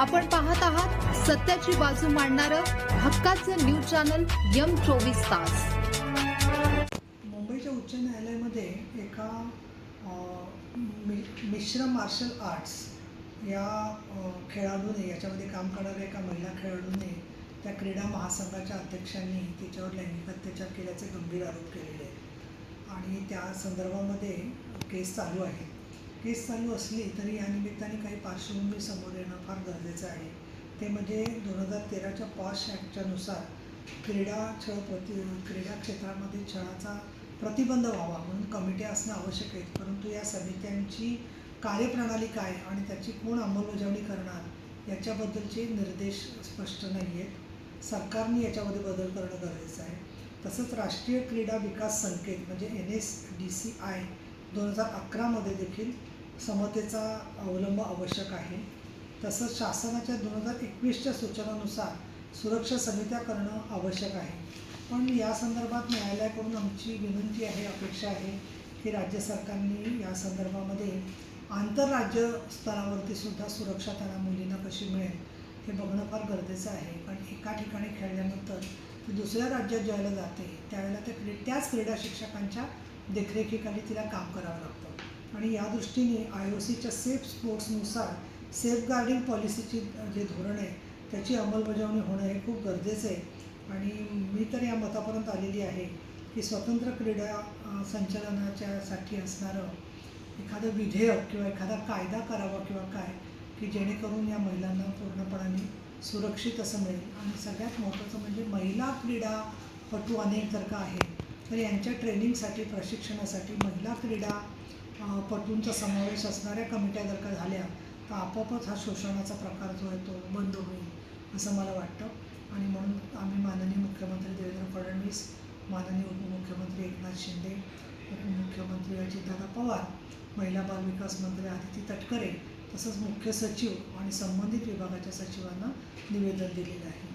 आपण पाहत आहात सत्याची बाजू मांडणारं हक्काचं न्यूज चॅनल यम चोवीस तास. मुंबईच्या उच्च न्यायालयामध्ये एका मि- मिश्र मार्शल आर्ट्स या खेळाडूने याच्यामध्ये काम करणाऱ्या एका महिला खेळाडूने त्या क्रीडा महासंघाच्या अध्यक्षांनी तिच्यावर लैंगिक अत्याचार केल्याचे गंभीर आरोप केलेले आहेत. आणि त्या संदर्भामध्ये केस चालू आहे केस चालू असली तरी या निमित्ताने काही पार्श्वभूमी समोर येणं फार गरजेचं आहे. ते म्हणजे दोन हजार तेराच्या पॉश ॲक्टच्यानुसार क्रीडा छळ प्रति क्रीडा क्षेत्रामध्ये छळाचा प्रतिबंध व्हावा म्हणून कमिट्या असणं आवश्यक आहे. परंतु या समित्यांची कार्यप्रणाली काय आणि त्याची कोण अंमलबजावणी करणार याच्याबद्दलचे निर्देश स्पष्ट नाही आहेत सरकारने याच्यामध्ये बदल करणं गरजेचं आहे. तसंच राष्ट्रीय क्रीडा विकास संकेत म्हणजे N S D C I दोन हजार अकरामध्ये देखील समतेचा अवलंब आवश्यक आहे. तसंच शासनाच्या दोन हजार एकवीसच्या सूचनानुसार सुरक्षा समित्या करणं आवश्यक आहे. पण या संदर्भात न्यायालयाकडून आमची विनंती आहे अपेक्षा आहे की राज्य सरकारने या संदर्भामध्ये आंतरराज्य स्तरावरती सुद्धा सुरक्षा त्यांना मुलींना कशी मिळेल हे बघणं फार गरजेचं आहे. कारण एका ठिकाणी खेळल्यानंतर ती दुसऱ्या राज्यात ज्यावेळेला जाते त्यावेळेला ते क्री त्याच क्रीडा शिक्षकांच्या देखरेखीखाली तिला काम करावं लागतं. आणि या दृष्टीने आय ओ सीच्या सेफ स्पोर्ट्सनुसार सेफ गार्डिंग पॉलिसीची जे धोरण आहे त्याची अंमलबजावणी होणं हे खूप गरजेचं आहे. आणि मी तर या मतापर्यंत आलेली आहे की स्वतंत्र क्रीडा संचालनाच्या साठी असणारं एखादं विधेयक किंवा एखादा कायदा करावा किंवा काय की जेणेकरून या महिलांना पूर्णपणाने सुरक्षित असं मिळेल. आणि सगळ्यात महत्त्वाचं म्हणजे महिला क्रीडापटू अनेक जर का आहेत तर यांच्या ट्रेनिंगसाठी प्रशिक्षणासाठी महिला क्रीडा पटूंचा समावेश असणाऱ्या कमिट्या जर का झाल्या तर आपोआपच हा शोषणाचा प्रकार जो आहे तो बंद होईल असं मला वाटतं. आणि म्हणून आम्ही माननीय मुख्यमंत्री देवेंद्र फडणवीस माननीय उपमुख्यमंत्री एकनाथ शिंदे उपमुख्यमंत्री अजितदादा पवार महिला बाल विकास मंत्री आदिती तटकरे तसंच मुख्य सचिव आणि संबंधित विभागाच्या सचिवांना निवेदन दिलेलं आहे.